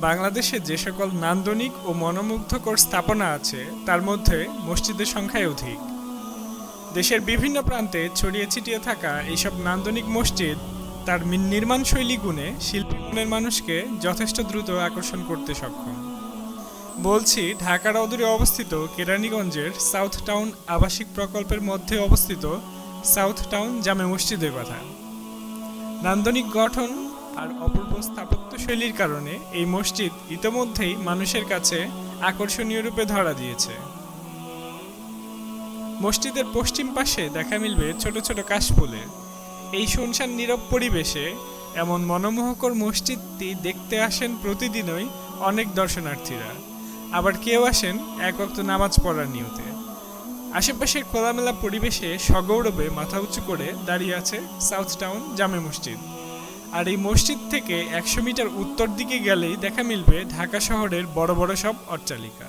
বাংলাদেশে যে সকল নান্দনিক ও মনোমুগ্ধকর স্থাপনা আছে, তার মধ্যে মসজিদের সংখ্যাই অধিক। দেশের বিভিন্ন প্রান্তে ছড়িয়ে ছিটিয়ে থাকা এইসব নান্দনিক মসজিদ তার মি- নির্মাণশৈলী গুণে শিল্পী মনের মানুষকে যথেষ্ট দ্রুত আকর্ষণ করতে সক্ষম। বলছি, ঢাকার অদূরে অবস্থিত কেরানীগঞ্জের সাউথ টাউন আবাসিক প্রকল্পের মধ্যে অবস্থিত সাউথ টাউন জামে মসজিদের কথা। নান্দনিক গঠন আর অপূর্ব স্থাপত্য শৈলীর কারণে এই মসজিদ ইতোমধ্যেই মানুষের কাছে আকর্ষণীয় রূপে ধরা দিয়েছে। মসজিদের পশ্চিম পাশে দেখা মিলবে ছোট ছোট কাশফুলের এই শুনশান নীরব পরিবেশে এমন মনোমোহকর মসজিদটি দেখতে আসেন প্রতিদিনই অনেক দর্শনার্থীরা। আবার কেউ আসেন এক অক্ত নামাজ পড়ার নিয়তে। আশেপাশের খোলামেলা পরিবেশে সগৌরবে মাথা উঁচু করে দাঁড়িয়ে আছে সাউথ টাউন জামে মসজিদ। আর এই মসজিদ থেকে একশো মিটার উত্তর দিকে গেলেই দেখা মিলবে ঢাকা শহরের বড় বড় সব অট্টালিকা।